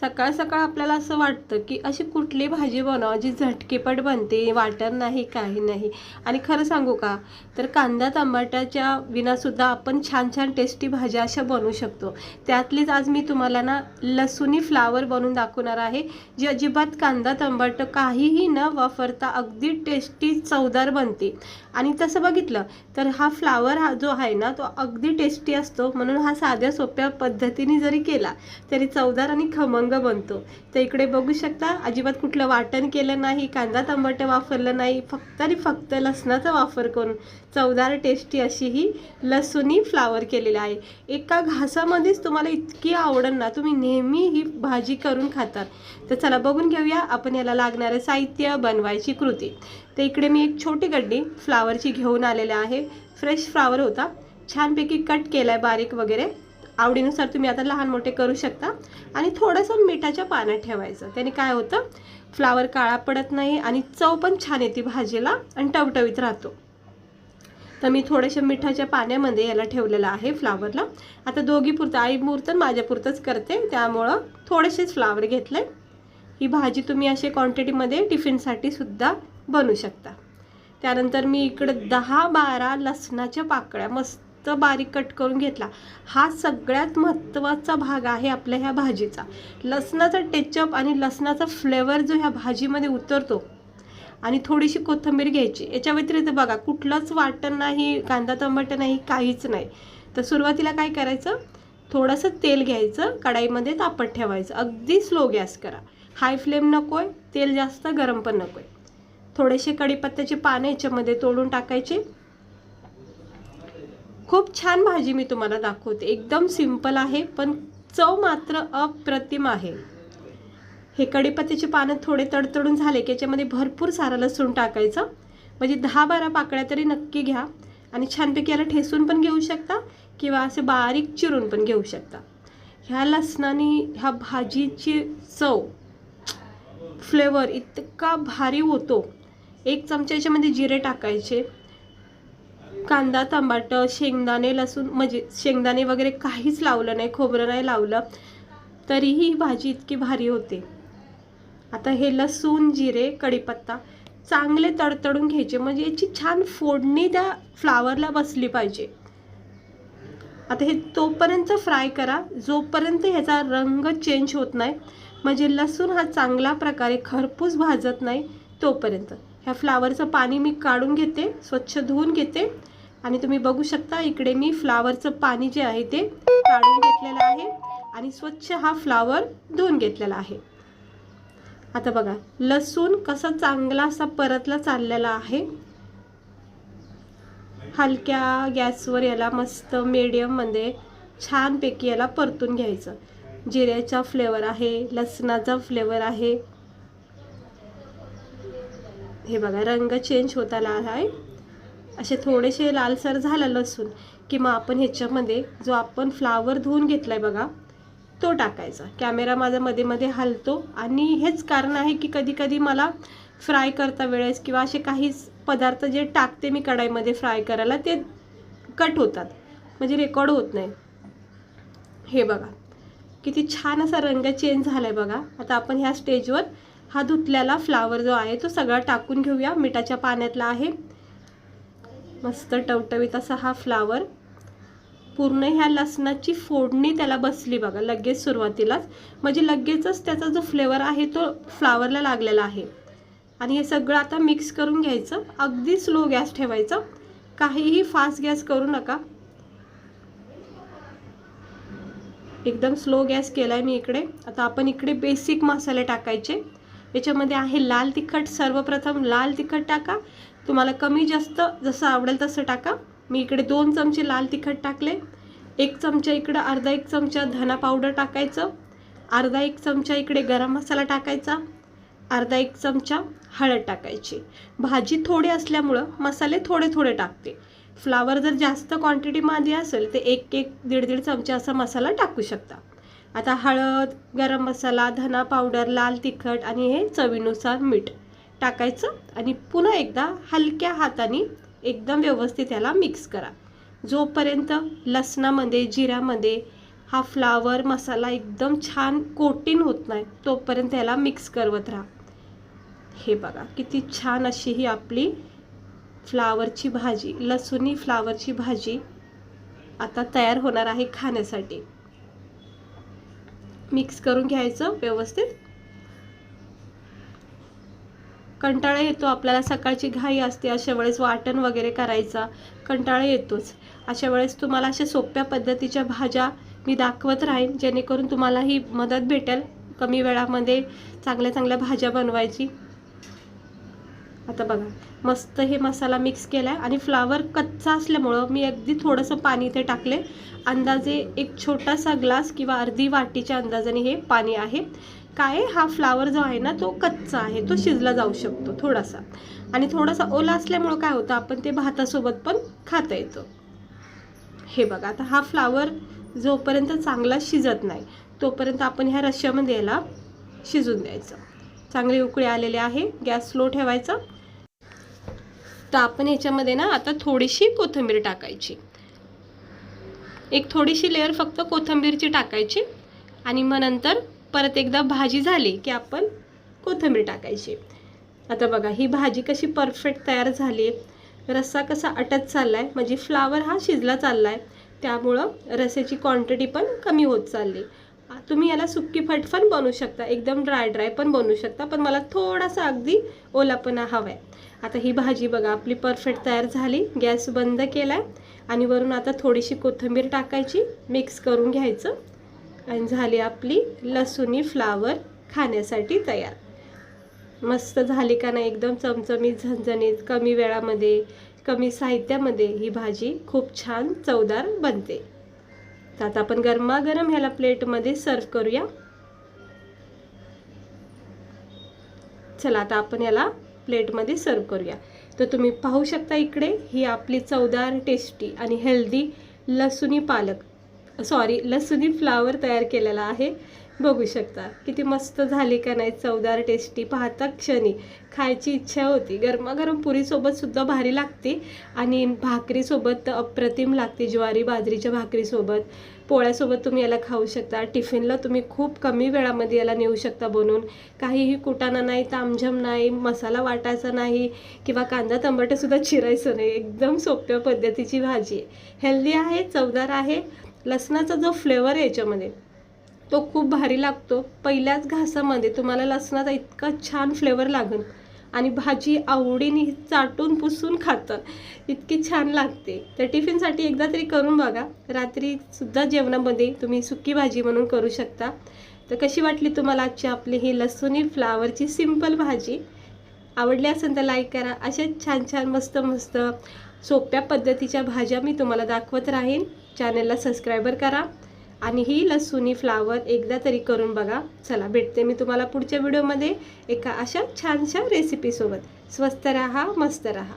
सकाळ सकाळ आपल्याला असं वाटतं की अशी कुठली भाजी बनवा जी झटकेपट बनते वाटण नाही काही नाही. आणि खरं सांगू का? तर कांदा टमाट्याच्या विनासुद्धा आपण छान छान टेस्टी भाज्या अशा बनवू शकतो. त्यातलीच आज मी तुम्हाला ना लसुणी फ्लावर बनवून दाखवणार आहे जी अजिबात कांदा टमाटर काहीही न वापरता अगदी टेस्टी चवदार बनते. आणि तसं बघितलं तर हा फ्लावर हा जो आहे ना तो अगदी टेस्टी असतो. म्हणून हा साध्या सोप्या पद्धतीने जरी केला तरी चवदार आणि खमंग बनतो. तर इकडे बघू शकता अजिबात कुठलं वाटण केलं नाही कांदा टमाटर वापरलं नाही फक्त आणि फक्त लसणाचा वापर करून चवदार टेस्टी अशी ही लसुनी फ्लावर केलेली आहे. एका घासामध्येच तुम्हाला इतकी आवडेल ना तुम्ही नेहमी ही भाजी करून खातात. तर चला बघून घेऊया आपण याला लागणारं साहित्य बनवायची कृती. तर इकडे मी एक छोटी गड्डी फ्लावरची घेऊन आलेले आहे. फ्रेश फ्लावर होता. छानपैकी कट केला आहे बारीक वगैरे. आवडीनुसार तुम्ही आता लहान मोठे करू शकता. आणि थोडंसं मिठाच्या पाण्यात ठेवायचं. त्याने काय होतं? फ्लावर काळा पडत नाही आणि चव पण छान येते भाजीला आणि टवटवीत राहतो. तर मी थोड्याशा मिठाच्या पाण्यामध्ये याला ठेवलेलं आहे फ्लावरला. आता दोघी पुरतं आई मुहूर्त माझ्यापुरतंच करते. त्यामुळं थोडेसेच फ्लावर घेतले. ही भाजी तुम्ही असे क्वांटिटीमध्ये टिफिनसाठी सुद्धा बनवू शकता. त्यानंतर मी इकडं दहा बारा लसणाच्या पाकळ्या मस्त बारीक कट करून घेतला. हा सगळ्यात महत्त्वाचा भाग आहे आपल्या ह्या भाजीचा. लसणाचा टेचअप आणि लसणाचा फ्लेवर जो ह्या भाजीमध्ये उतरतो आणि थोडीशी कोथिंबीर घ्यायची. याच्या व्यतिरिक्त बघा कुठलंच वाटण नाही कांदा टमाटर नाही काहीच नाही. तर सुरुवातीला काय करायचं? थोडंसं तेल घ्यायचं कढाईमध्ये तापत ठेवायचं. अगदी स्लो गॅस करा. हाय फ्लेम नको आहे तेल जास्त गरम पण नको आहे थोडेसे कढीपत्त्याचे पानं याच्यामध्ये तोडून टाकायचे. खूप छान भाजी मी तुम्हाला दाखवते. एकदम सिंपल आहे पण चव मात्र अप्रतिम आहे. हे कडीपत्त्याचे पानं थोडे तडतडून झाले की याच्यामध्ये भरपूर सारा लसूण टाकायचं. म्हणजे दहा बारा पाकळ्या तरी नक्की घ्या आणि छानपैकी याला ठेसून पण घेऊ शकता किंवा असे बारीक चिरून पण घेऊ शकता. ह्या लसणाने ह्या भाजीची चव फ्लेवर इतका भारी होतो. एक चमचा याच्यामध्ये जिरे टाकायचे. कांदा टमाटर शेंगदाणे लसूण म्हणजे शेंगदाणे वगैरे काहीच लावलं नाही खोबरं नाही लावलं तरीही ही भाजी इतकी भारी होते. आता हे लसूण जिरे कढीपत्ता चांगले तडतडून घ्यायचे. म्हणजे याची छान फोडणी त्या फ्लावरला बसली पाहिजे. आता हे तोपर्यंत फ्राय करा. जोपर्यंत ह्याचा रंग चेंज होत नाही म्हणजे लसूण हा चांगल्या प्रकारे खरपूस भाजत नाही तोपर्यंत. ह्या फ्लावरचं पाणी मी काढून घेते स्वच्छ धुवून घेते. आणि तुम्ही बघू शकता इकडे मी फ्लावरचं पाणी जे आहे ते काढून घेतलेलं आहे आणि स्वच्छ हा फ्लावर धुवून घेतलेला आहे. आता बघा लसूण कसा चांगला असा परतला चाललेला आहे. हलक्या गॅसवर याला मस्त मीडियममध्ये छानपैकी याला परतून घ्यायचं. जिऱ्याचा फ्लेवर आहे लसणाचा फ्लेवर आहे. हे बघा रंग चेंज होत आला आहे. असे थोडेसे लालसर झालं लसूण की मग आपण ह्याच्यामध्ये जो आपण फ्लावर धुवून घेतला आहे बघा तो टाकायचा. कॅमेरा माझा मध्ये मध्ये हलतो आणि हेच कारण आहे की कधी कधी मला फ्राय करता वेळेस किंवा असे काही पदार्थ जे टाकते मी कढाईमध्ये फ्राय करायला ते कट होतात. म्हणजे रेकॉर्ड होत नाही. हे बघा किती छान असा रंग चेंज झाला आहे बघा. आता आपण ह्या स्टेजवर हा धुतल्याला फ्लावर जो आहे तो सगळा टाकून घेऊया. मिठाच्या पाण्यातला आहे. मस्त टवटवीत असा हा फ्लावर पूर्ण ह्या लसणाची फोडणी त्याला बसली बघा लगेच सुरुवातीलाच. म्हणजे लगेचच त्याचा जो फ्लेवर आहे तो फ्लावरला लागलेला आहे. आणि हे सगळं आता मिक्स करून घ्यायचं. अगदी स्लो गॅस ठेवायचं. काहीही फास्ट गॅस करू नका. एकदम स्लो गॅस केला आहे मी इकडे. आता आपण इकडे बेसिक मसाले टाकायचे. याच्यामध्ये आहे लाल तिखट. सर्वप्रथम लाल तिखट टाका. तुम्हाला कमी जास्त जसं आवडेल तसं टाका. मी इकडे दोन चमचे लाल तिखट टाकले. एक चमचा इकडं अर्धा एक चमचा धना पावडर टाकायचं. अर्धा एक चमचा इकडे गरम मसाला टाकायचा. अर्धा एक चमचा हळद टाकायची. भाजी थोडी असल्यामुळं मसाले थोडे थोडे टाकते. फ्लावर जर जास्त क्वांटिटीमध्ये असेल तर एक एक दीड दीड चमचा असा मसाला टाकू शकता. आता हळद गरम मसाला धना पावडर लाल तिखट आणि हे चवीनुसार मीठ. टाकायचं आणि पुन्हा एकदा हलक्या हाताने एकदम व्यवस्थित याला मिक्स करा. जोपर्यंत लसणामध्ये जिऱ्यामध्ये हा फ्लावर मसाला एकदम छान कोटिंग होत नाही तोपर्यंत याला मिक्स करवत राहा. हे बघा किती छान अशी ही आपली फ्लावरची भाजी लसुनी फ्लावरची भाजी आता तयार होणार आहे खाण्यासाठी. मिक्स करून घ्यायचं व्यवस्थित. कंटाळा येतो आपल्याला सकाळची घाई असते अशा वेळेस वाटण वगैरे करायचा कंटाळा येतोच. अशा वेळेस तुम्हाला अशा सोप्या पद्धतीच्या भाज्या मी दाखवत राहीन जेणेकरून तुम्हाला ही मदत भेटेल कमी वेळामध्ये चांगल्या चांगल्या भाज्या बनवायची. आता बघा मस्त हे मसाला मिक्स केला आहे आणि फ्लावर कच्चा असल्यामुळं मी अगदी थोडंसं पाणी इथे टाकले अंदाजे एक छोटासा ग्लास किंवा अर्धी वाटीच्या अंदाजाने हे पाणी आहे. काय हा फ्लावर जो आहे ना तो कच्चा आहे तो शिजला जाऊ शकतो थोडासा. आणि थोडासा ओला असल्यामुळं काय होतं आपण ते भातासोबत पण खाता येतं. हे बघा आता हा फ्लावर जोपर्यंत चांगला शिजत नाही तोपर्यंत आपण ह्या रश्श्यामध्ये याला शिजून द्यायचं. चांगले उकळी आलेले आहे गॅस स्लो ठेवायचा. तर आपण ह्याच्यामध्ये ना आता थोडीशी कोथिंबीर टाकायची. एक थोडीशी लेअर फक्त कोथिंबीरची टाकायची. आणि मग नंतर परत एकदा भाजी झाली की आपण कोथिंबीर टाकायची. आता बघा ही भाजी कशी परफेक्ट तयार झाली आहे. रस्सा कसा अटत चालला आहे म्हणजे फ्लावर हा शिजला चालला आहे त्यामुळं रस्याची क्वांटिटी पण कमी होत चालली. तुम्ही याला सुक्की फटफण बनवू शकता एकदम ड्राय ड्राय पण बनवू शकता पण मला थोडासा अगदी ओलापणा हवा आहे आता ही भाजी बघा आपली परफेक्ट तयार झाली गॅस बंद केला आहे आणि वरून आता थोडीशी कोथिंबीर टाकायची मिक्स करून घ्यायचं. आणि झाली आपली लसुणी फ्लावर खाण्यासाठी तयार. मस्त झाली का नाही एकदम चमचमीत झणझणीत कमी वेळामध्ये कमी साहित्यामध्ये ही भाजी खूप छान चवदार बनते. तर आता आपण गरमागरम ह्याला प्लेटमध्ये सर्व करूया. चला आता आपण याला प्लेटमध्ये सर्व करूया. तर तुम्ही पाहू शकता इकडे ही आपली चवदार टेस्टी आणि हेल्दी लसुणी पालक. सॉरी लसुनी फ्लावर तयार केलेला आहे. बघू शकता. किती मस्त झाली का नाही चवदार टेस्टी पाहता क्षणी. खायची इच्छा होती. गरमागरम पुरीसोबतसुद्धा भारी लागते आणि भाकरीसोबत तर अप्रतिम लागते. ज्वारी बाजरीच्या भाकरीसोबत. पोळ्यासोबत तुम्ही याला खाऊ शकता. टिफिनला तुम्ही खूप कमी वेळामध्ये याला नेऊ शकता बनवून काहीही कुटाणा नाही तामझम नाही मसाला वाटायचा नाही किंवा कांदा टमाटरसुद्धा चिरायचं नाही. एकदम सोप्या पद्धतीची भाजी आहे. हेल्दी आहे चवदार आहे. लसणाचा जो फ्लेवर आहे याच्यामध्ये तो खूप भारी लागतो. पहिल्याच घासामध्ये तुम्हाला लसणाचा इतका छान फ्लेवर लागेल. आणि भाजी आवडीने चाटून पुसून खातं इतकी छान लागते. तर टिफिनसाठी एकदा तरी करून बघा. रात्रीसुद्धा जेवणामध्ये तुम्ही सुकी भाजी म्हणून करू शकता. तर कशी वाटली तुम्हाला आजची आपली ही लसुणी फ्लावरची सिंपल भाजी? आवडली असेल तर लाईक करा. अशाच छान छान मस्त मस्त सोप्या पद्धतीच्या भाज्या मी तुम्हाला दाखवत राहीन. चॅनलला सबस्क्रायबर करा आणि ही लसुनी फ्लावर एकदा तरी करून बघा. चला भेटते मी तुम्हाला पुढच्या व्हिडिओमध्ये एका अशा छानशा रेसिपीसोबत स्वस्त राहा मस्त राहा.